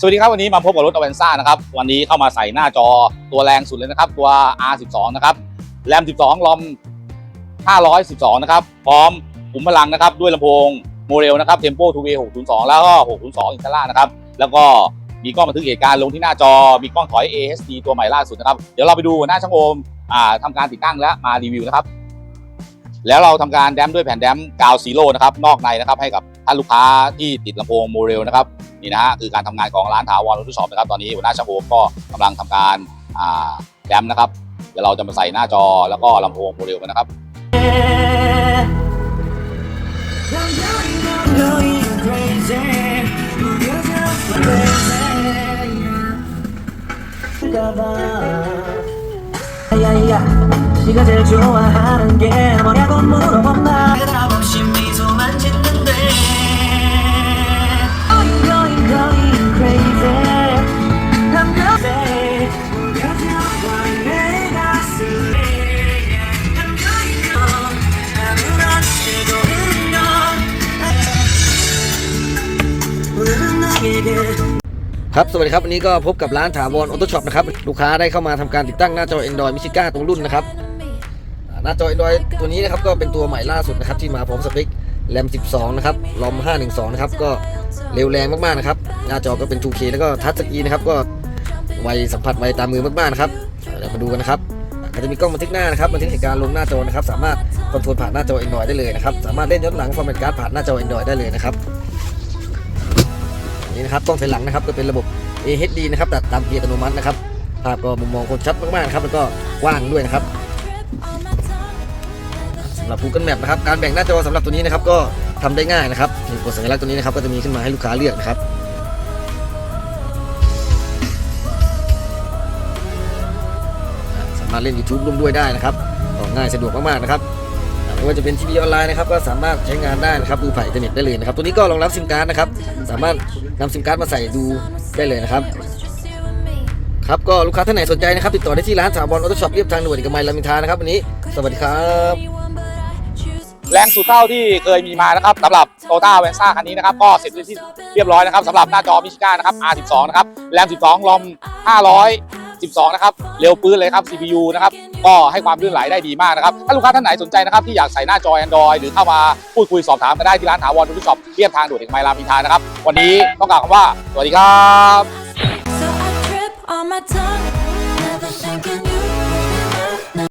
สวัสดีครับวันนี้มาพบกับรถอเวนซ่านะครับ วันนี้เข้ามาใส่หน้าจอตัวแรงสุดเลยนะครับ ตัว R12 นะครับแรม 12 ลอม 512 นะครับ พร้อมขุมพลังนะครับ ด้วยลำโพงโมเดลนะครับ Tempo 2A 602 แล้วก็ 602 อินเทล่านะครับ แล้วก็มีกล้องบันทึกเหตุการณ์ลงที่หน้าจอ มีกล้องถอย AHD ตัวใหม่ล่าสุดนะครับ เดี๋ยวเราไปดูหน้าช่างโอมอ่าทำการติดตั้งและมารีวิวนะครับ แล้วเราทำการแดมด้วยแผ่นแดมกาวซีโร่นะครับนอกในนะครับให้กับท่านลูกค้าที่ติดลำโพงโมเดลนะครับนี่นะฮะคือการทำงานของร้านถาวรรถช็อปนะครับตอนนี้หัวหน้าช่างโอมก็กำลังทำการแดมนะครับเดี๋ยวเราจะมาใส่หน้าจอแล้วก็ลำโพงโมเดลกันนะครับ Going crazy, 네가 제일 좋아하는 게 뭐냐고 물어본다 끝없이 미소만 짓는데 Oh you going going crazy I'm crazy 그저 너의 가슴에 I'm going on 아무런 시도 없는 건 우리는 나에게 ครับ สวัสดีครับ วันนี้ก็พบกับร้านถาวรออโต้ช็อปนะครับ ลูกค้าได้เข้ามาทำการติดตั้งหน้าจอ Android m i s i g a ตรงรุ่นนะครับ หน้าจอ Android ตัวนี้นะครับก็เป็นตัวใหม่ล่าสุดนะครับที่มาพร้อมสเปคแรม 12 นะครับลอม 512 นะครับก็เร็วแรงมากๆนะครับหน้าจอก็เป็น 2K แล้วก็ทัชสกรีนนะครับก็ไวสัมผัสไวตามมือมากๆนะครับเดี๋ยวมาดูกันนะครับอาก็จะมีกล้องบันทึกหน้านะครับบันทึกเหตุการณ์ลงหน้าจอนะครับสามารถคอนโทรลผ่านหน้าจอ Android ได้เลยนะครับสามารถเล่นย้อนหลังฟอร์แมตการ์ดผ่านหน้าจอ Android ได้เลยนะครับนี่นะครับกล้องถอยหลังนะครับก็เป็นระบบ AHD นะครับตัดตามเกียร์อัตโนมัตินะครับภาพก็มุมมองคมชัดมากๆครับแล้วก็กว้างด้วยนะครับ หรับ Google Map นะครับการแบ่งหน้าจอสำหรับตัวนี้นะครับก็ทำได้ง่ายนะครับกดสัญลักษณ์ตัวนี้นะครับก็จะมีขึ้นมาให้ลูกค้าเลือกนะครับสามารถเล่น YouTube ร่วมด้วยได้นะครับก็ง่ายสะดวกมากๆนะครับไม่ว่าจะเป็นทีวีออนไลน์นะครับก็สามารถใช้งานได้นะครับดูผ่านอินเทอร์เน็ตได้เลยนะครับตัวนี้ก็รองรับซิมการ์ดนะครับสามารถนำซิมการ์ดมาใส่ดูได้เลยนะครับครับก็ลูกค้าท่านไหนสนใจนะครับติดต่อได้ที่ร้านสามบอลออโต้ช็อปเรียบทางด่วนเอกมัยรามินทานะครับวันนี้ สวัสดีครับ แรงสุดเท่าที่เคยมีมานะครับสำหรับโตต้าเวนซ่าคันนี้นะครับก็เสร็จเป็นที่เรียบร้อยนะครับสำหรับหน้าจอมิชิก้านะครับ R12 นะครับแรม 12 ลอม512 นะครับ เร็วปื้นเลยครับ CPU นะครับก็ให้ความลื่นไหลได้ดีมากนะครับ ถ้าลูกค้าท่านไหนสนใจนะครับ ที่อยากใส่หน้าจอ Android หรือเข้ามาพูดคุยสอบถามกันได้ที่ร้านถาวรทุกช็อปเรียบทางด่วนเอกมัยรามอินทานะครับ วันนี้ต้องกล่าวคำว่า สวัสดีครับ on my tongue, never thinking